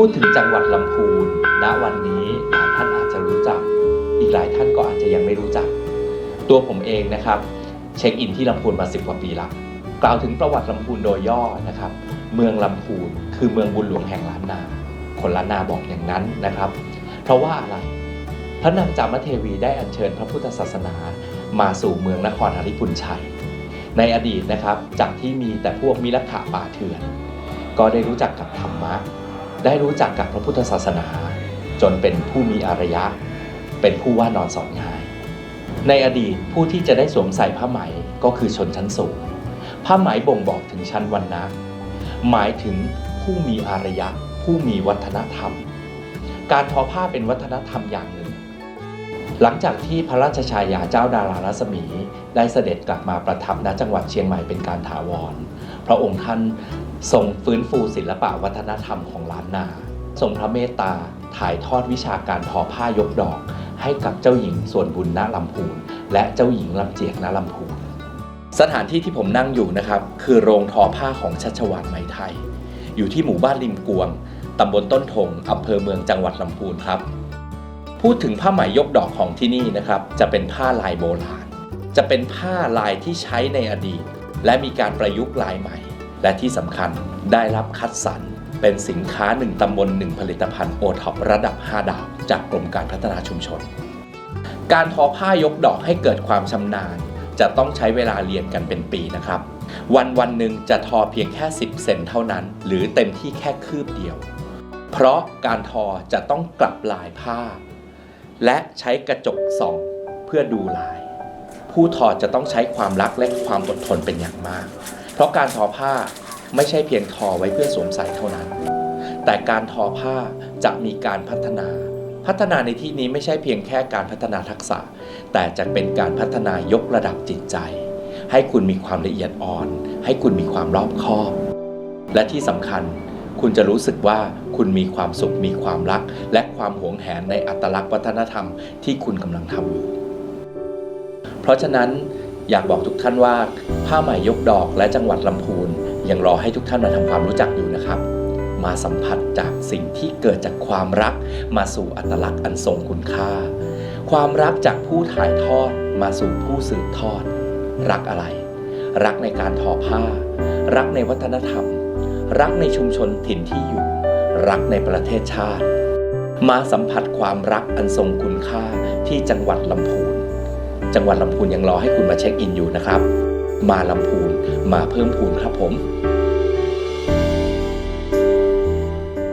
พูดถึงจังหวัดลำพูนณวันนี้หลายท่านอาจจะรู้จัก อีกหลายท่านก็อาจจะยังไม่รู้จัก ตัวผมเองนะครับ เช็คอินที่ลำพูนมาสิบกว่าปีละกล่าวถึงประวัติลำพูนโดยย่อนะครับ เมืองลำพูนคือเมืองบุญหลวงแห่งล้านนา คนล้านนาบอกอย่างนั้นนะครับ เพราะว่าอะไรพระนางจามเทวีได้อัญเชิญพระพุทธศาสนามาสู่เมืองนครหริพุนชัย ในอดีตนะครับจากที่มีแต่พวกมิลขะป่าเถื่อน ก็ได้รู้จักกับธรรมะ ได้รู้จักกับพระพุทธศาสนา จนเป็นผู้มีอารยะ เป็นผู้ว่านอนสอนง่าย ในอดีตผู้ที่จะได้สวมใส่ผ้าไหมก็คือชนชั้นสูง ผ้าไหมบ่งบอกถึงชั้นวรรณะ หมายถึงผู้มีอารยะ ผู้มีวัฒนธรรม การทอผ้าเป็นวัฒนธรรมอย่างหนึ่ง หลังจากที่พระราชชายาเจ้าดารารัศมี ได้เสด็จกลับมาประทับณจังหวัดเชียงใหม่เป็นการถาวร พระองค์ท่านทรงฟื้นฟูศิลปะวัฒนธรรมของล้านนา ทรงพระเมตตาถ่ายทอดวิชาการทอผ้ายกดอก ให้กับเจ้าหญิงส่วนบุญณลำพูน และเจ้าหญิงลำเจียกณลำพูน สถานที่ที่ผมนั่งอยู่นะครับ คือโรงทอผ้าของชัชวานไหมไทย อยู่ที่หมู่บ้านริมกวงตำบลต้นทงอำเภอเมืองจังหวัดลำพูนครับ พูดถึงผ้าไหมยกดอกของที่นี่นะครับ จะเป็นผ้าลายโบราณ จะเป็นผ้าลายที่ใช้ในอดีต และมีการประยุกต์ลายใหม่ และที่สำคัญได้รับคัดสรรเป็นสินค้าหนึ่งตำบลหนึ่งผลิตภัณฑ์โอท็อประดับ 5 ดาว จากกรมการพัฒนาชุมชน การทอผ้ายกดอกให้เกิดความชำนาญ จะต้องใช้เวลาเรียนกันเป็นปีนะครับ วันวันหนึ่งจะทอเพียงแค่ 10 เซนเท่านั้น หรือเต็มที่แค่คืบเดียว เพราะการทอจะต้องกลับลายผ้า และใช้กระจกส่องเพื่อดูลาย ผู้ทอดจะต้องใช้ความรักและความอดทนเป็นอย่างมาก เพราะการทอผ้าไม่ใช่เพียงทอไว้เพื่อสวมใส่เท่านั้น แต่การทอผ้าจะมีการพัฒนา พัฒนาในที่นี้ไม่ใช่เพียงแค่การพัฒนาทักษะ แต่จะเป็นการพัฒนายกระดับจิตใจ ให้คุณมีความละเอียดอ่อน ให้คุณมีความรอบคอบ และที่สำคัญคุณจะรู้สึกว่าคุณมีความสุขมีความรัก และความหวงแหนในอัตลักษณ์วัฒนธรรมที่คุณกำลังทำอยู่ เพราะฉะนั้นอยากบอกทุกท่านว่า ผ้าไหมยกดอกและจังหวัดลำพูนยังรอให้ทุกท่านมาทำความรู้จักอยู่นะครับ มาสัมผัสจากสิ่งที่เกิดจากความรัก มาสู่อัตลักษณ์อันทรงคุณค่า ความรักจากผู้ถ่ายทอดมาสู่ผู้สืบทอด รักอะไร รักในการทอผ้า รักในวัฒนธรรม รักในชุมชนถิ่นที่อยู่ รักในประเทศชาติ มาสัมผัสความรักอันทรงคุณค่าที่จังหวัดลำพูน จังหวัดลำพูนยังรอให้คุณมาเช็คอินอยู่นะครับ มาลำพูนมาเพิ่มพูนครับผม